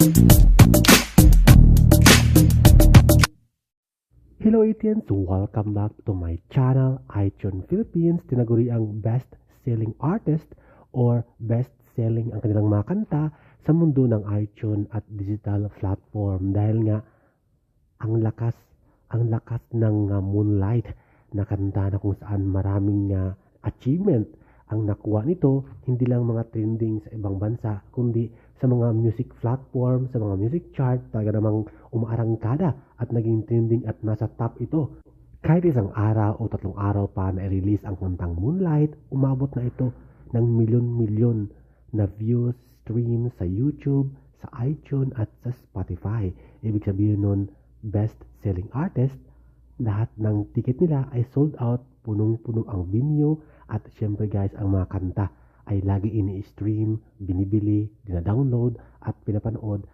Hello Etians! Welcome back to my channel, iTunes Philippines. Tinaguri ang best-selling artist or best-selling ang kanilang mga kanta sa mundo ng iTunes at digital platform dahil nga ang lakas ang lakas ng uh, Moonlight na kanta na kung saan maraming uh, achievement ang nakuha nito hindi lang mga trending sa ibang bansa kundi sa mga music platform, sa mga music chart, talaga namang umaarangkada at naging trending at nasa top ito. Kahit isang araw o tatlong araw pa na i-release ang kantang Moonlight, umabot na ito ng milyon-milyon na views, streams sa YouTube, sa iTunes at sa Spotify. Ibig sabihin nun, best-selling artist, lahat ng ticket nila ay sold out, punong-puno ang venue, at syempre guys, ang mga kanta ay lagi ini-stream, binibili, dina-download at pinapanood